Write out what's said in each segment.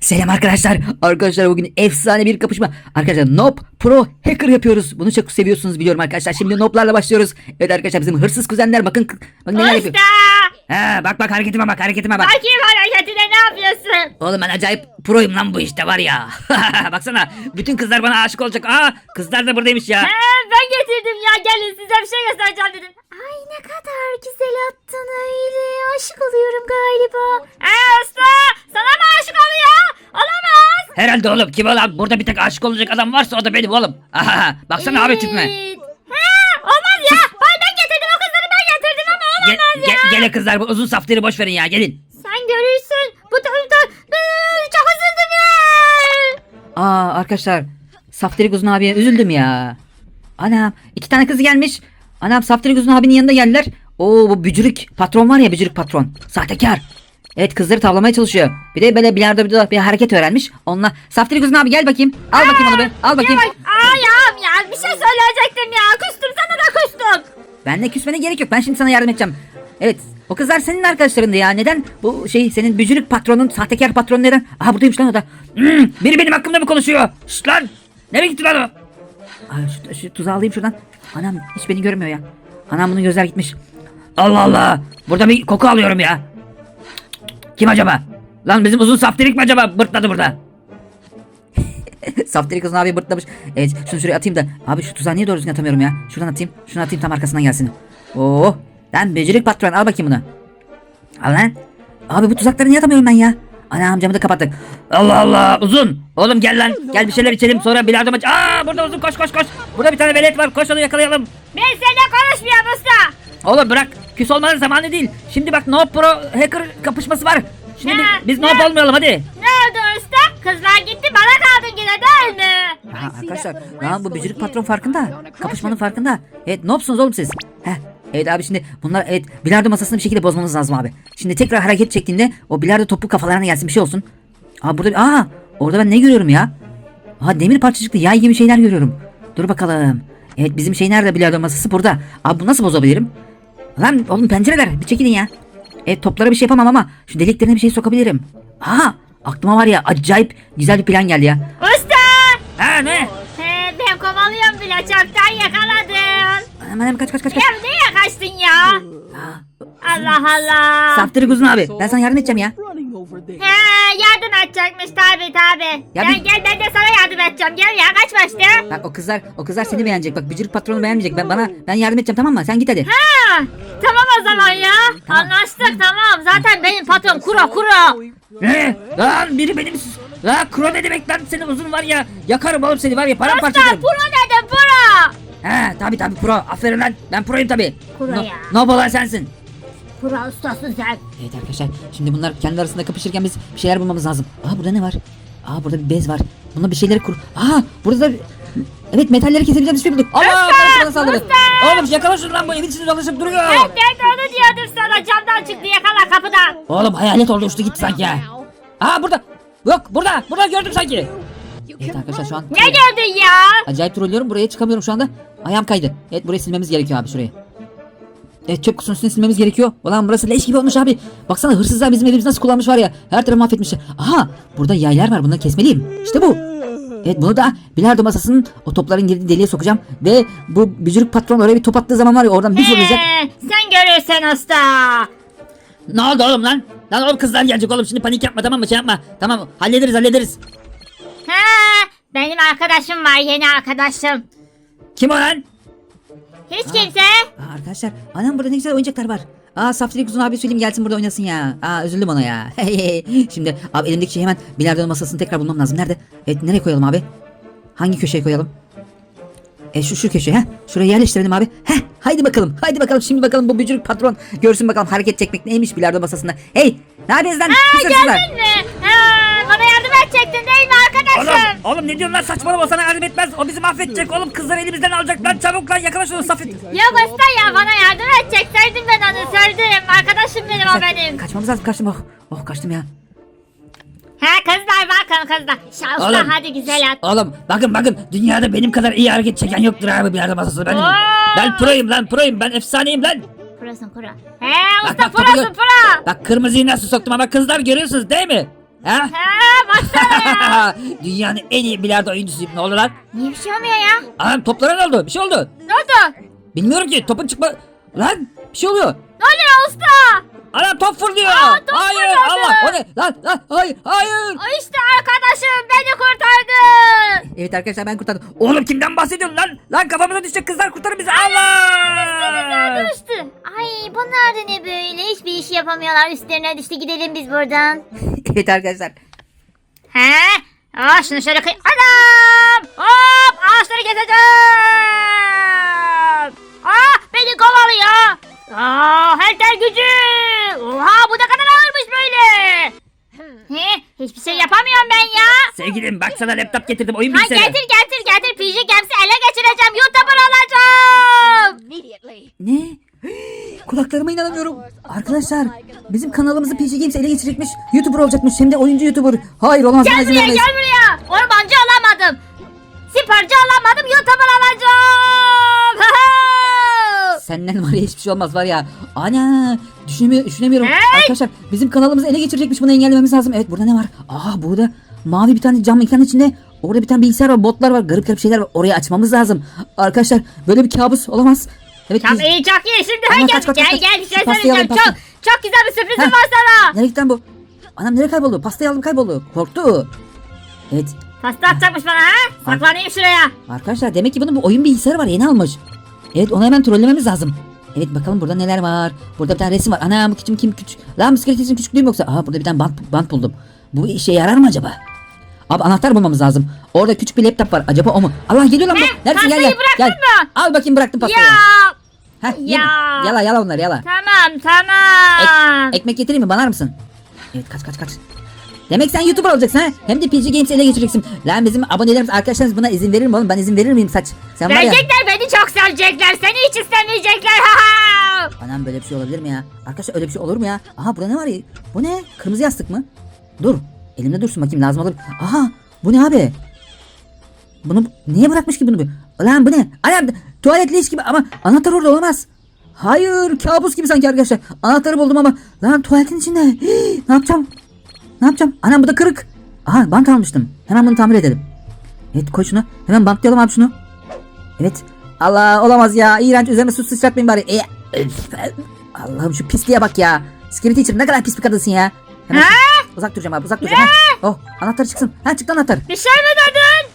Selam arkadaşlar. Arkadaşlar bugün efsane bir kapışma. Arkadaşlar Nob Pro Hacker yapıyoruz. Bunu çok seviyorsunuz biliyorum arkadaşlar. Şimdi Nob'larla başlıyoruz. Evet arkadaşlar bizim hırsız kuzenler bakın. Bakın neler yapıyor. Usta! Ha, bak bak hareketime bak hareketime bak. Bakayım hareketine ne yapıyorsun? Oğlum ben acayip proyum lan bu işte var ya. Baksana bütün kızlar bana aşık olacak. Aa kızlar da buradaymış ya. He, ben getirdim ya gelin size bir şey göstereceğim dedim. Ay ne kadar güzel attın öyle. Aşık oluyorum galiba. Eee usta sana mı aşık oluyor? Olamaz. Herhalde oğlum kim olan burada bir tek aşık olacak adam varsa o da benim oğlum. Aha, baksana abi tipime. Evet. Olmaz ya. Ay ben getirdim o kızları ben getirdim ama Gel, olamaz ya. gel, gele kızlar bu uzun safları boş verin ya gelin. Sen görürsün. Bu da, Iı, çok üzüldüm ya. Aa arkadaşlar Saftirik Uzun abiye üzüldüm ya. Anam iki tane kız gelmiş. Anam Saftirik Uzun abinin yanında geldiler. Oo bu bücürük patron var ya bücürük patron. Sahtekar. Evet kızları tavlamaya çalışıyor. Bir de böyle bilardo bir, bir hareket öğrenmiş. Onunla Saftirik Uzun abi gel bakayım. Al bakayım onu be. Al bakayım. Ay ayağım ya bir şey söyleyecektim ya. Kustum sana da kustum. Ben de küsmene gerek yok. Ben şimdi sana yardım edeceğim. Evet. O kızlar senin arkadaşlarındı ya. Neden bu şey senin bücürük patronun, sahtekar patronun neden? Aha buradaymış lan o da. Hmm, biri benim hakkımda mı konuşuyor? Şşt lan. Nereye gitti lan o? Ay, şu, şu tuzağı alayım şuradan. Anam hiç beni görmüyor ya. Anam bunun gözler gitmiş. Allah Allah. Burada bir koku alıyorum ya. Kim acaba? Lan bizim uzun saftirik mi acaba bırtladı burada? Saftirik uzun abi bırtlamış. Evet şunu şuraya atayım da. Abi şu tuzağı niye doğru düzgün atamıyorum ya? Şuradan atayım. Şunu atayım tam arkasından gelsin. Oo. Lan becerik patron al bakayım bunu. Al lan. Abi bu tuzakları niye atamıyorum ben ya? Ana amcamı da kapattık. Allah Allah uzun. Oğlum gel lan. Gel bir şeyler içelim sonra bilardo maç. Aa burada uzun koş koş koş. Burada bir tane velet var. Koş onu yakalayalım. Ben seninle konuşmuyorum usta. Oğlum bırak. Küs olmanın zamanı değil. Şimdi bak no pro hacker kapışması var. Şimdi Ne? biz, biz Ne? noob olmayalım hadi. Ne oldu usta? Kızlar gitti bana kaldın yine değil mi? Ha, arkadaşlar lan bu bücürük patron farkında. Kapışmanın farkında. Evet noobsunuz oğlum siz. Heh. Evet abi şimdi bunlar evet bilardo masasını bir şekilde bozmanız lazım abi. Şimdi tekrar hareket çektiğinde o bilardo topu kafalarına gelsin bir şey olsun. Aa burada aa orada ben ne görüyorum ya? Aa demir parçacıklı yay gibi şeyler görüyorum. Dur bakalım. Evet bizim şey nerede bilardo masası burada. Abi bu nasıl bozabilirim? Lan oğlum pencereler bir çekilin ya. Evet toplara bir şey yapamam ama şu deliklerine bir şey sokabilirim. Aa aklıma var ya acayip güzel bir plan geldi ya. Usta! Ha ne? He, ben kovalıyorum bile çoktan yakaladım. Hemen hemen kaç kaç kaç kaç. Ya niye kaçtın ya? Allah Allah. Saftiri kuzun abi. Ben sana yardım edeceğim ya. He, yardım edecekmiş tabi tabi. Ya Gel bir- gel ben de sana yardım edeceğim. Gel ya kaçma işte. Bak o kızlar o kızlar seni beğenecek. Bak bücürük patronu beğenmeyecek. Ben bana ben yardım edeceğim tamam mı? Sen git hadi. Ha, tamam o zaman ya. Tamam. Anlaştık tamam. Zaten benim patron kuro kuro. Ne? Lan biri benim La kro ne demek lan senin uzun var ya. Yakarım oğlum seni var ya paramparça Usta ederim. pro dedim pro. He tabi tabi pro. Aferin lan. Ben proyum tabi. Pro no, ya. no olan sensin. Pro ustasın sen. Evet arkadaşlar şimdi bunlar kendi arasında kapışırken biz bir şeyler bulmamız lazım. Aa burada ne var? Aa burada bir bez var. Buna bir şeyleri kur. Aa burada da Evet metalleri kesebileceğimiz bir şey bulduk. Allah birisi bana saldırdı. Oğlum yakala şunu lan bu evin içinde dolaşıp duruyor. Evet evet onu diyordum sana camdan çıktı yakala kapıdan. Oğlum hayalet oldu uçtu gitti sanki ya. Aa burada. Yok burada. Burada gördüm sanki. Evet arkadaşlar şu an Ne gördün ya? acayip trollüyorum. Buraya çıkamıyorum şu anda. Ayağım kaydı. Evet burayı silmemiz gerekiyor abi şurayı. Evet çöp kutusunun silmemiz gerekiyor. Ulan burası leş gibi olmuş abi. Baksana hırsızlar bizim evimizi nasıl kullanmış var ya. Her tarafı mahvetmişler. Aha burada yaylar var bunları kesmeliyim. İşte bu. Evet bunu da bilardo masasının o topların girdiği deliğe sokacağım. Ve bu bücürük patron oraya bir top attığı zaman var ya oradan bir fırlayacak. He, sen görürsen usta. Ne oldu oğlum lan? Lan oğlum kızlar gelecek oğlum şimdi panik yapma tamam mı şey yapma. Tamam hallederiz hallederiz. Ha, benim arkadaşım var yeni arkadaşım. Kim o lan? Hiç kimse. Aa, arkadaşlar anam burada ne güzel oyuncaklar var. Aa Saftirik Uzun abi söyleyeyim gelsin burada oynasın ya. Aa üzüldüm ona ya. Şimdi abi elimdeki şeyi hemen bilardo masasını tekrar bulmam lazım. Nerede? Evet nereye koyalım abi? Hangi köşeye koyalım? E şu şu köşeye ha. Şuraya yerleştirelim abi. Heh haydi bakalım. Haydi bakalım şimdi bakalım bu bücürük patron görsün bakalım hareket çekmek neymiş bilardo masasında. Hey ne yapıyorsunuz lan? Hırsızlar. Geldin mi? Ha, bana yardım edecektin değil mi arkadaşım? Oğlum, oğlum ne diyorsun lan saçmalama sana yardım etmez. O bizi mahvedecek oğlum. Kızları elimizden alacak lan çabuk lan yakala şunu Safet. Yok usta ya bana yardım edecekseydin ben onu söyledim. Arkadaşım benim o benim. Kaçmamız lazım kaçtım oh. Oh kaçtım ya. Ha kızlar bakın kızlar. Şansla Oğlum. hadi güzel at. Oğlum bakın bakın dünyada benim kadar iyi hareket çeken yoktur abi bir yerde masası ben. Oo. Ben proyum lan proyum ben efsaneyim lan. Prosun pro. He Bak, usta bak, prosun gör- pro. Bak kırmızıyı nasıl soktum ama kızlar görüyorsunuz değil mi? Ha? He baksana dünyanın en iyi bilardo oyuncusuyum. Ne oldu lan? Niye bir şey olmuyor ya? Anam toplara ne oldu? Bir şey oldu. Ne oldu? Bilmiyorum ki topun çıkma... Lan bir şey oluyor. Ne oluyor usta? Anam top fırlıyor. Aa, top hayır fırladı. Ne? Lan lan hayır hayır. İşte arkadaşım beni kurtardı. Evet arkadaşlar ben kurtardım. Oğlum kimden bahsediyorsun lan? Lan kafamıza düşecek kızlar kurtarın bizi. Allah. Düştü. Ay bunlar da ne böyle? Hiçbir iş yapamıyorlar. Üstlerine düştü. Gidelim biz buradan. evet arkadaşlar. He? Aa şunu şöyle kıy... Anam! Hop! Ağaçları keseceğim! Aa beni kovalıyor! Aa halter gücü! Oha bu ne kadar ağırmış böyle! He? Hiçbir şey yapamıyorum ben ya! Sevgilim bak sana laptop getirdim oyun Ha bilgisayarı. getir getir getir PJ Games'i ele geçireceğim YouTuber olacağım! immediately. Ne? Kulaklarıma inanamıyorum. Arkadaşlar bizim kanalımızı PC Games ele geçirecekmiş. YouTuber olacakmış hem de oyuncu YouTuber. Hayır olamaz. buna Gel izin buraya gel buraya! Ormancı olamadım! Sporcu olamadım YouTuber olacağım! Senden var ya hiçbir şey olmaz var ya. Ana düşünemiyor, düşünemiyorum. Hey! Arkadaşlar bizim kanalımızı ele geçirecekmiş bunu engellememiz lazım. Evet burada ne var? Aa burada mavi bir tane cam mekanın içinde orada bir tane bilgisayar var botlar var garip garip şeyler var. Orayı açmamız lazım. Arkadaşlar böyle bir kabus olamaz. Evet Çok biz... iyi çok iyi şimdi Ama gel kaç, kaç, gel kaç, gel bir şey söyleyeceğim çok çok güzel bir sürprizim Heh. var sana. Nereye gitti bu? Anam nereye kayboldu? Pastayı aldım kayboldu. Korktu. Evet Pasta atacakmış bana ha. Saklanayım şuraya. Arkadaşlar demek ki bunun bu oyun bilgisayarı var yeni almış. Evet onu hemen trollememiz lazım. Evet bakalım burada neler var. Burada bir tane resim var. Ana bu küçük kim küçük. Lan bisiklet için küçüklüğüm yoksa. Aha burada bir tane bant, bant buldum. Bu işe yarar mı acaba? Abi anahtar bulmamız lazım. Orada küçük bir laptop var. Acaba o mu? Allah geliyor lan. Ne? Neredesin gel gel. Gel. mı? Al bakayım bıraktım pastayı. Ya. Heh, Ya. Yala yala onları yala. Tamam tamam. Ekmek getireyim mi? Banar mısın? Evet kaç kaç kaç. Demek sen YouTuber olacaksın ha? Hem de PG Games'i ele geçireceksin. Lan bizim abonelerimiz arkadaşlarımız buna izin verir mi oğlum? Ben izin verir miyim saç? Sen var ya. Verecekler beni çok sevecekler. Seni hiç istemeyecekler. Ha ha. Anam böyle bir şey olabilir mi ya? Arkadaşlar öyle bir şey olur mu ya? Aha burada ne var ya? Bu ne? Kırmızı yastık mı? Dur. Elimde dursun bakayım lazım olur. Aha bu ne abi? Bunu niye bırakmış ki bunu? bu? Lan bu ne? Anam tuvalet leş gibi ama anahtar orada olamaz. Hayır kabus gibi sanki arkadaşlar. Anahtarı buldum ama lan tuvaletin içinde. Hii, ne yapacağım? Ne yapacağım? Anam bu da kırık. Aha bant almıştım. Hemen bunu tamir edelim. Evet koy şunu. Hemen bantlayalım abi şunu. Evet. Allah olamaz ya. İğrenç üzerine su sıçratmayın bari. E, Allah'ım şu pisliğe bak ya. Security teacher ne kadar pis bir kadınsın ya. Hemen Ha? uzak duracağım abi uzak duracağım. Ha. Oh anahtar çıksın. Ha çıktı anahtar. Bir şey mi dedin?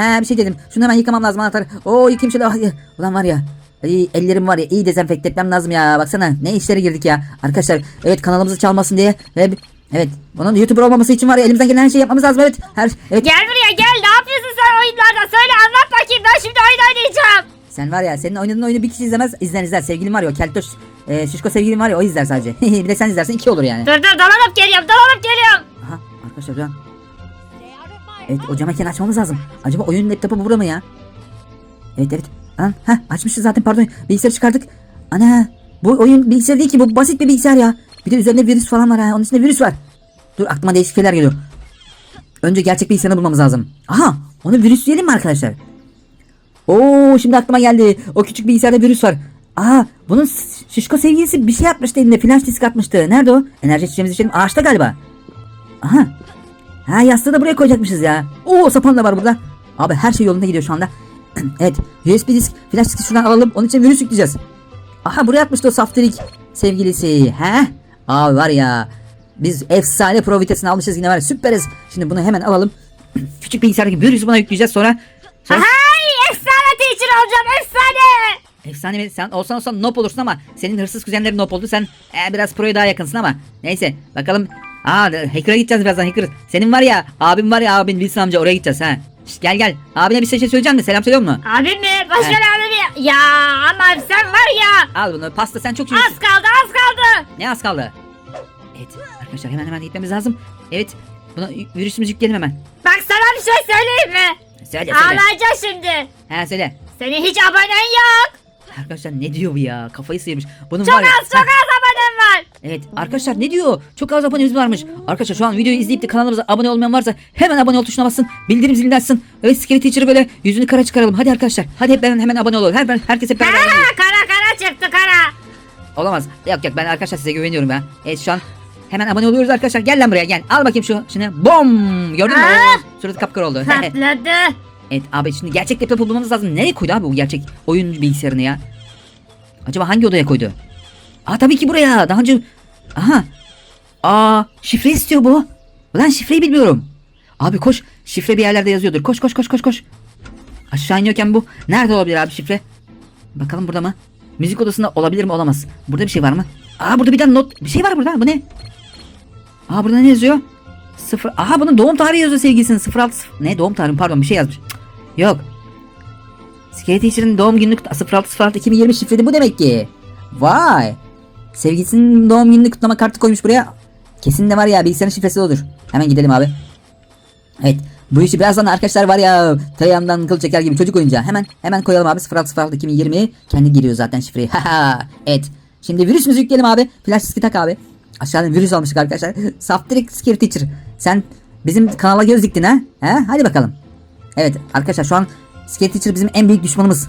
He bir şey dedim. Şunu hemen yıkamam lazım anahtarı. Oo yıkayayım şöyle. Ay, Ulan var ya. Ay, ellerim var ya iyi dezenfekte etmem lazım ya. Baksana ne işlere girdik ya. Arkadaşlar evet kanalımızı çalmasın diye. Ve, evet bunun YouTuber olmaması için var ya elimizden gelen her şeyi yapmamız lazım. Evet. Her, evet. Gel buraya gel. Ne yapıyorsun sen oyunlarda? Söyle anlat bakayım. Ben şimdi oyun oynayacağım. Sen var ya senin oynadığın oyunu bir kişi izlemez izler izler. Sevgilin var ya o keltoş. E, şişko sevgilin var ya o izler sadece. bir de sen izlersen iki olur yani. Dur dur dolanıp geliyorum. Dolanıp geliyorum. Aha arkadaşlar şu an. Evet o cam ekranı açmamız lazım. Acaba oyun laptopu burada mı ya? Evet evet. Lan heh açmışız zaten pardon. Bilgisayarı çıkardık. Ana bu oyun bilgisayar değil ki bu basit bir bilgisayar ya. Bir de üzerinde virüs falan var ha. Onun içinde virüs var. Dur aklıma değişik şeyler geliyor. Önce gerçek bilgisayarını bulmamız lazım. Aha onu virüsleyelim mi arkadaşlar? Oo şimdi aklıma geldi. O küçük bilgisayarda virüs var. Aa bunun şişko sevgilisi bir şey atmıştı elinde. Flash disk atmıştı. Nerede o? Enerji içeceğimiz içelim. Ağaçta galiba. Aha. Ha yastığı da buraya koyacakmışız ya. Oo sapan da var burada. Abi her şey yolunda gidiyor şu anda. evet USB disk flash diski şuradan alalım. Onun için virüs yükleyeceğiz. Aha buraya atmıştı o saftirik sevgilisi. He? Abi var ya. Biz efsane pro vitesini almışız yine var ya süperiz. Şimdi bunu hemen alalım. Küçük bilgisayardaki virüsü buna yükleyeceğiz sonra. sonra Hay efsane teacher olacağım. Efsane. Efsane mi? Sen olsan olsan nop olursun ama senin hırsız kuzenlerin nop oldu. Sen e, biraz proya daha yakınsın ama. Neyse bakalım. Aa hacker'a gideceğiz birazdan hacker. Senin var ya abim var ya abin Wilson amca oraya gideceğiz ha. Şişt, gel gel. Abine bir şey söyleyeceğim de selam söylüyor mu? Abim mi? Başka He. ne abim ya? Ama sen var ya. Al bunu pasta sen çok. Az kaldı az kaldı. Ne az kaldı? Evet arkadaşlar hemen hemen gitmemiz lazım. Evet buna y- virüsümüzü yükleyelim hemen. Bak sana bir şey söyleyeyim mi? Söyle söyle. Ağlayacağım şimdi. He söyle. Senin hiç abonen yok. Arkadaşlar ne diyor bu ya? Kafayı sıyırmış. Bunun Çok var ya. az çok az abonen var. Evet arkadaşlar ne diyor? Çok az abonemiz varmış. Arkadaşlar şu an videoyu izleyip de kanalımıza abone olmayan varsa hemen abone ol tuşuna bassın. Bildirim zilini açsın. Evet Scary Teacher'ı böyle yüzünü kara çıkaralım. Hadi arkadaşlar. Hadi hep beraber hemen abone olalım. Her, herkes hep beraber abone olalım. Kara kara kara çıktı kara. Olamaz. Yok yok ben arkadaşlar size güveniyorum ya. Evet şu an Hemen abone oluyoruz arkadaşlar. Gel lan buraya gel. Al bakayım şu. Şimdi bom. Gördün mü? Aa! Oo, Suratı kapkara oldu. Patladı. evet abi şimdi gerçek laptop bulmamız lazım. Nereye koydu abi bu gerçek oyun bilgisayarını ya? Acaba hangi odaya koydu? Aa tabii ki buraya. Daha önce... Aha. Aa şifre istiyor bu. Ulan şifreyi bilmiyorum. Abi koş. Şifre bir yerlerde yazıyordur. Koş koş koş koş koş. Aşağı iniyorken bu. Nerede olabilir abi şifre? Bakalım burada mı? Müzik odasında olabilir mi olamaz. Burada bir şey var mı? Aa burada bir tane not. Bir şey var burada. Bu ne? Aa burada ne yazıyor? Sıfır. Aha bunun doğum tarihi yazıyor sevgilisinin. 06 sıfır- Ne doğum tarihi pardon bir şey yazmış. Yok. Skate doğum günlük 06 06 2020 şifreli bu demek ki. Vay. Sevgilisinin doğum gününü kutlama kartı koymuş buraya. Kesin de var ya bilgisayarın şifresi olur. Hemen gidelim abi. Evet. Bu işi birazdan arkadaşlar var ya tereyağından kıl çeker gibi çocuk oyuncağı. Hemen hemen koyalım abi 06 2020. Kendi giriyor zaten şifreyi. Haha. evet. Şimdi virüsümüzü yükleyelim abi. Flash diski tak abi. Aşağıdan virüs almıştık arkadaşlar. Saftirik Security Teacher. Sen bizim kanala göz diktin ha? He? Hadi bakalım. Evet arkadaşlar şu an Security Teacher bizim en büyük düşmanımız.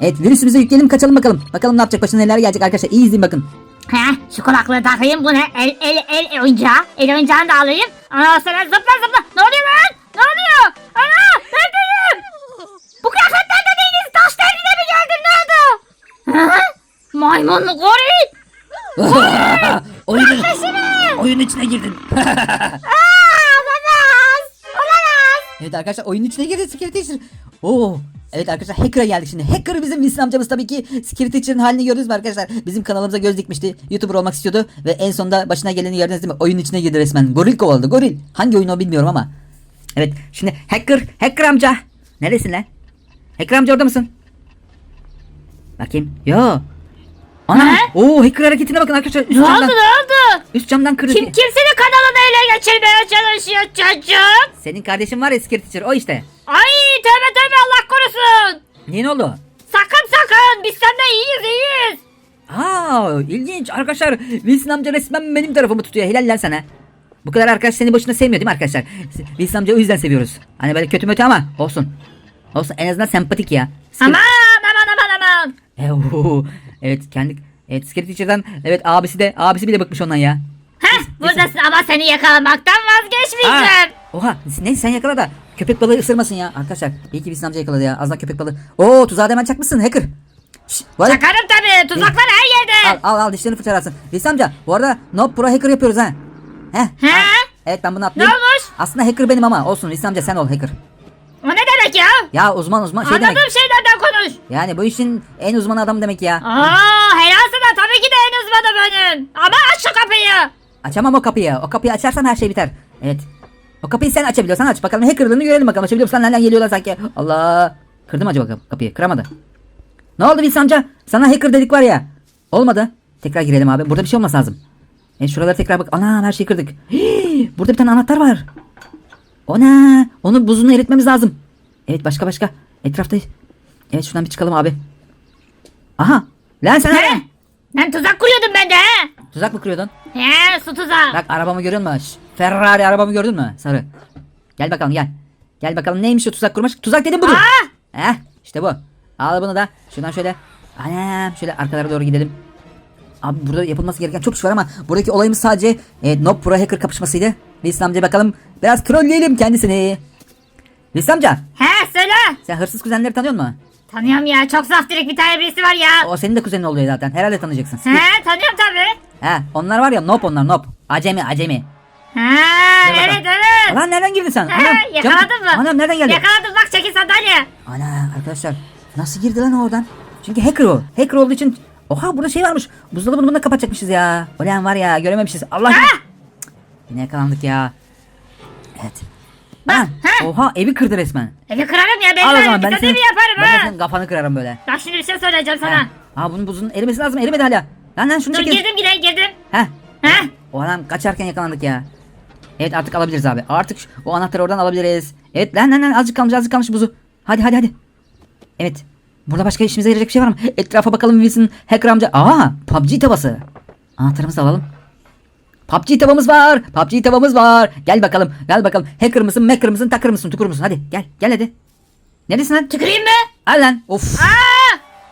Evet virüsümüzü yükleyelim kaçalım bakalım. Bakalım ne yapacak başına neler gelecek arkadaşlar. İyi izleyin bakın. Heh, şu kulaklığı takayım bu ne? El, el, el oyuncağı. El oyuncağını da alayım. Ondan sonra zıpla zıpla. Ne oluyor lan? Ne oluyor? Ana neredeyim? Bu kıyafetlerle değiliz. Taş devrine mi geldin? Ne oldu? Hı? Maymunlu goril. oyunun, oyunun içine girdin. Aa. Evet arkadaşlar oyunun içine girdi Security Teacher. Oo. Evet arkadaşlar Hacker'a geldik şimdi. Hacker bizim Wilson amcamız tabii ki Security Teacher'ın halini gördünüz mü arkadaşlar? Bizim kanalımıza göz dikmişti. YouTuber olmak istiyordu. Ve en sonunda başına geleni gördünüz değil mi? Oyunun içine girdi resmen. Goril kovaladı goril. Hangi oyun o bilmiyorum ama. Evet şimdi Hacker, Hacker amca. Neredesin lan? Hacker amca orada mısın? Bakayım. Yo. Ana. He? Oo Hacker hareketine bakın arkadaşlar. Üst Ne oldu camdan, ne oldu? üst camdan kırdı. Kim kimsenin kanalını ele geçirmeye çalışıyor çocuk? Senin kardeşin var ya Teacher o işte. Ay tövbe tövbe Allah korusun. Niye ne oldu? Sakın sakın biz seninle iyiyiz iyiyiz. Aa ilginç arkadaşlar. Wilson amca resmen benim tarafımı tutuyor. Helal lan sana. Bu kadar arkadaş seni boşuna sevmiyor değil mi arkadaşlar? Wilson amca o yüzden seviyoruz. Hani böyle kötü mötü ama olsun. Olsun en azından sempatik ya. Aman aman aman aman. Evet kendi Evet Scary Teacher'dan evet abisi de abisi bile bıkmış ondan ya. Heh buradasın ama seni yakalamaktan vazgeçmeyeceğim. Aa, oha neyse sen yakala da köpek balığı ısırmasın ya arkadaşlar. İyi ki Wilson amca yakaladı ya. Az daha köpek balığı. Oo tuzağa hemen çakmışsın hacker. Şşş, Çakarım tabii tuzaklar her yerde. Al al al dişlerini fırçalarsın. Wilson amca bu arada no pro hacker yapıyoruz ha. Heh. He? al. Evet ben bunu atlayayım. Ne olmuş? Aslında hacker benim ama olsun Wilson amca sen ol hacker. O ne demek ya? Ya uzman uzman şey Anladığım demek. şeylerden konuş. Yani bu işin en uzman adam demek ya. Aa helal sana tabii ki de en uzmanı benim. Ama aç şu kapıyı. Açamam o kapıyı. O kapıyı açarsan her şey biter. Evet. O kapıyı sen açabiliyorsan aç. Bakalım hackerlığını görelim bakalım. Açabiliyor musun? Nereden geliyorlar sanki? Allah. Kırdı mı acaba kap- kapıyı? Kıramadı. Ne oldu Wilson amca? Sana hacker dedik var ya. Olmadı. Tekrar girelim abi. Burada bir şey olması lazım. Evet şuralara tekrar bak. Ana her şeyi kırdık. Hii, burada bir tane anahtar var. O ne? Onun buzunu eritmemiz lazım. Evet başka başka. Etraftayız. Evet şuradan bir çıkalım abi. Aha. Lan sen He? Ben tuzak kuruyordum ben de he. Tuzak mı kuruyordun? He su tuzağı. Bak arabamı görüyor musun? Şş, Ferrari arabamı gördün mü? Sarı. Gel bakalım gel. Gel bakalım neymiş o tuzak kurmuş? Tuzak dedim budur. Aa! Heh işte bu. Al bunu da. Şuradan şöyle. Anam şöyle arkalara doğru gidelim. Abi burada yapılması gereken çok iş var ama buradaki olayımız sadece e, Nob Pro Hacker kapışmasıydı. Wilson amcaya bakalım. Biraz trolleyelim kendisini. Wilson amca He söyle. sen hırsız kuzenleri tanıyor musun? Tanıyorum ya çok saftirik bir tane birisi var ya. O senin de kuzenin oluyor zaten. Herhalde tanıyacaksın. He tanıyorum tabii. He onlar var ya Nob onlar Nob. Acemi acemi. Bakalım. evet evet. Lan nereden girdin sen? Anam, yakaladın canım- mı? Anam nereden geldin? Yakaladım bak çekil sandalye. Ana arkadaşlar nasıl girdi lan oradan? Çünkü hacker o. Hacker olduğu için Oha burada şey varmış. Buzdolabını bunu da kapatacakmışız ya. Ulan var ya görememişiz. Allah. Ah! Yine yakalandık ya. Evet. Bak, Ha, ha. Oha evi kırdı resmen. Evi kırarım ya ben Al o zaman ben senin, yaparım ben de ha. senin kafanı kırarım böyle. Bak şimdi bir şey söyleyeceğim sana. Ha. Aa bunun buzun erimesi lazım. Erimedi hala. Lan lan şunu Dur çekin. girdim yine girdim. Heh. Heh. O adam kaçarken yakalandık ya. Evet artık alabiliriz abi. Artık şu- o anahtarı oradan alabiliriz. Evet lan lan lan azıcık kalmış azıcık kalmış buzu. Hadi hadi hadi. Evet. Burada başka işimize yarayacak bir şey var mı? Etrafa bakalım Wilson hacker amca. Aa PUBG tavası. Anahtarımızı da alalım. PUBG tavamız var. PUBG tavamız var. Gel bakalım. Gel bakalım. Hacker mısın, macker mısın, takır mısın, tukur musun? Hadi gel. Gel hadi. Neredesin lan? Tüküreyim mi? Al lan. Of. Aa!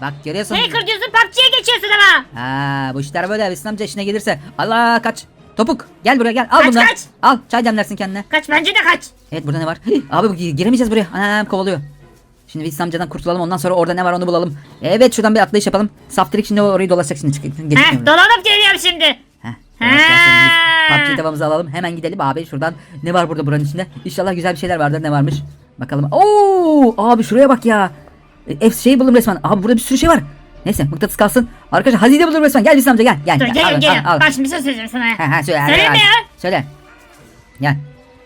Bak görüyorsun. Hacker diyorsun PUBG'ye geçiyorsun ama. Ha bu işler böyle Wilson amca işine gelirse. Allah kaç. Topuk gel buraya gel. Al Kaç, bundan. kaç. Al çay demlersin kendine. Kaç bence de kaç. Evet burada ne var? Hih, Abi giremeyeceğiz buraya. Anam kovalıyor. Şimdi biz amcadan kurtulalım ondan sonra orada ne var onu bulalım. Evet şuradan bir atlayış yapalım. Saftirik şimdi orayı dolaşacak şimdi. Geçin Heh dolanıp geliyorum şimdi. PUBG tavamızı alalım. Hemen gidelim abi şuradan. Ne var burada buranın içinde? İnşallah güzel bir şeyler vardır. Ne varmış? Bakalım. Oo! Abi şuraya bak ya. E, F şey buldum resmen. Abi burada bir sürü şey var. Neyse mıknatıs kalsın. Arkadaşlar hazine buldum resmen. Gel Hüsnü amca gel. Gel. Dur gel. geliyorum geliyorum. Bak şimdi bir şey söyleyeceğim sana. Ha, ha, söyle. Hadi. ya? Söyle. Gel.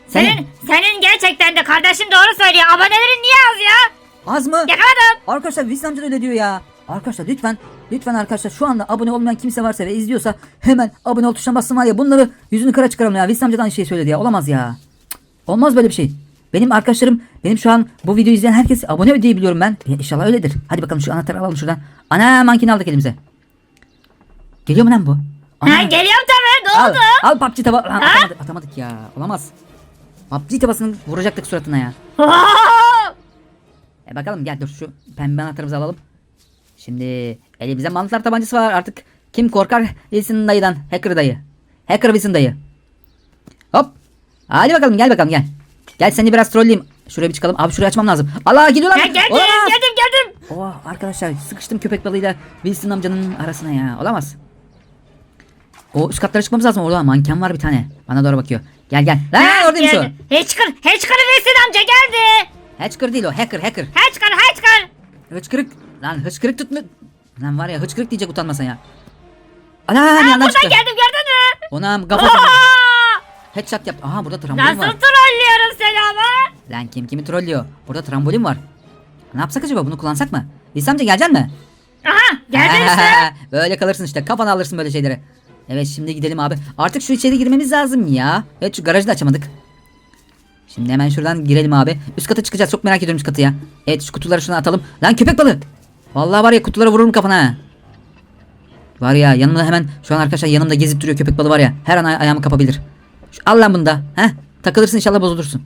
Senin, senin gerçekten de kardeşin doğru söylüyor. Abonelerin niye az ya? Az mı? Yakaladım. Arkadaşlar Hüsnü amca da öyle diyor ya. Arkadaşlar lütfen lütfen arkadaşlar şu anda abone olmayan kimse varsa ve izliyorsa hemen abone ol tuşuna bassın var ya bunları yüzünü kara çıkaralım ya. Hüsnü amca da aynı şeyi söyledi ya. Olamaz ya. Cık, Olmaz böyle bir şey. Benim arkadaşlarım benim şu an bu videoyu izleyen herkes abone diye biliyorum ben. İnşallah öyledir. Hadi bakalım şu anahtarı alalım şuradan. Ana mankini aldık elimize. Geliyor mu lan bu? Ana. Ha, geliyorum tabii. Ne Al, oldu? al PUBG taba... Lan, atamadık, atamadık ya. Olamaz. PUBG tabasını vuracaktık suratına ya. E bakalım gel dur şu pembe anahtarımızı alalım. Şimdi elimizde mantar tabancası var artık. Kim korkar Wilson dayıdan. Hacker dayı. Hacker Wilson dayı. Hop. Hadi bakalım gel bakalım gel. Gel seni biraz trolleyeyim. Şuraya bir çıkalım. Abi şurayı açmam lazım. Allah gidiyor lan. Ha, geldim Olamaz. geldim geldim. Oha arkadaşlar sıkıştım köpek balığıyla Wilson amcanın arasına ya. Olamaz. O üst katlara çıkmamız lazım. Orada manken var bir tane. Bana doğru bakıyor. Gel gel. Lan Ha, oradaymış o. geldi. Hatchker, Hatchker Wilson amca geldi. Hacker değil o. Hacker hacker. Hatchker, Hatchker. Hıçkırık. Lan hıçkırık tutma. Lan var ya hıçkırık diyecek utanmasan ya. Ana Ha, yandan buradan çıktı. geldim gördün mü? Ona kafasına Aa! Headshot yaptı. Aha burada trambolin Nasıl var. trollüyorum seni ama? Lan kim kimi trollüyor? Burada trambolin var. Ne yapsak acaba bunu kullansak mı? İhsan amca gelecek mi? Aha geldin işte. böyle kalırsın işte kafana alırsın böyle şeyleri. Evet şimdi gidelim abi. Artık şu içeri girmemiz lazım ya. Evet şu garajı da açamadık. Şimdi hemen şuradan girelim abi. Üst kata çıkacağız. Çok merak ediyorum üst katı ya. Evet şu kutuları şuna atalım. Lan köpek balığı. Vallahi var ya kutuları vururum kafana. Var ya yanımda hemen şu an arkadaşlar yanımda gezip duruyor köpek balığı var ya. Her an ay- ayağımı kapabilir. Şu, al lan bunu da. Heh, takılırsın inşallah bozulursun.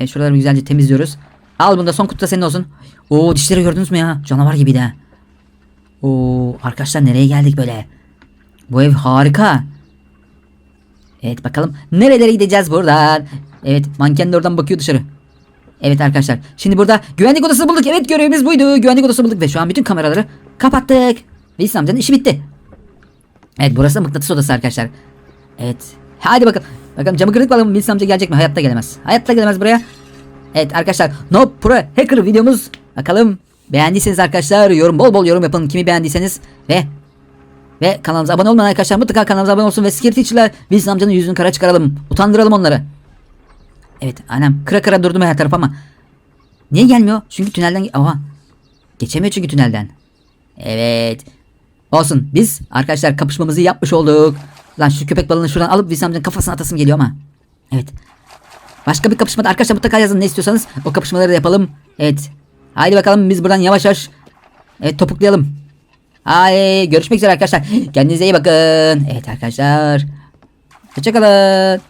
Evet şuraları güzelce temizliyoruz. Al bunu da son kutu da senin olsun. Oo dişleri gördünüz mü ya? Canavar gibiydi ha. Oo arkadaşlar nereye geldik böyle? Bu ev harika. Evet bakalım nerelere gideceğiz buradan. Evet manken de oradan bakıyor dışarı. Evet arkadaşlar şimdi burada güvenlik odası bulduk. Evet görevimiz buydu. Güvenlik odası bulduk ve şu an bütün kameraları kapattık. Ve İslam amcanın işi bitti. Evet burası mıknatıs odası arkadaşlar. Evet. Hadi bakalım. Bakalım camı kırık bakalım Wilson amca gelecek mi? Hayatta gelemez. Hayatta gelemez buraya. Evet arkadaşlar No Pro Hacker videomuz. Bakalım beğendiyseniz arkadaşlar yorum bol bol yorum yapın kimi beğendiyseniz ve ve kanalımıza abone olmayan arkadaşlar mutlaka kanalımıza abone olsun ve Scary Teacher'la Wilson amcanın yüzünü kara çıkaralım. Utandıralım onları. Evet annem kıra kıra durdum her taraf ama niye gelmiyor? Çünkü tünelden Oha. Geçemiyor çünkü tünelden. Evet. Olsun biz arkadaşlar kapışmamızı yapmış olduk. Lan şu köpek balığını şuradan alıp Wilson amcanın kafasına atasım geliyor ama. Evet. Başka bir kapışmada arkadaşlar mutlaka yazın ne istiyorsanız o kapışmaları da yapalım. Evet. Haydi bakalım biz buradan yavaş yavaş evet topuklayalım. Haydi görüşmek üzere arkadaşlar. Kendinize iyi bakın. Evet arkadaşlar. Hoşçakalın.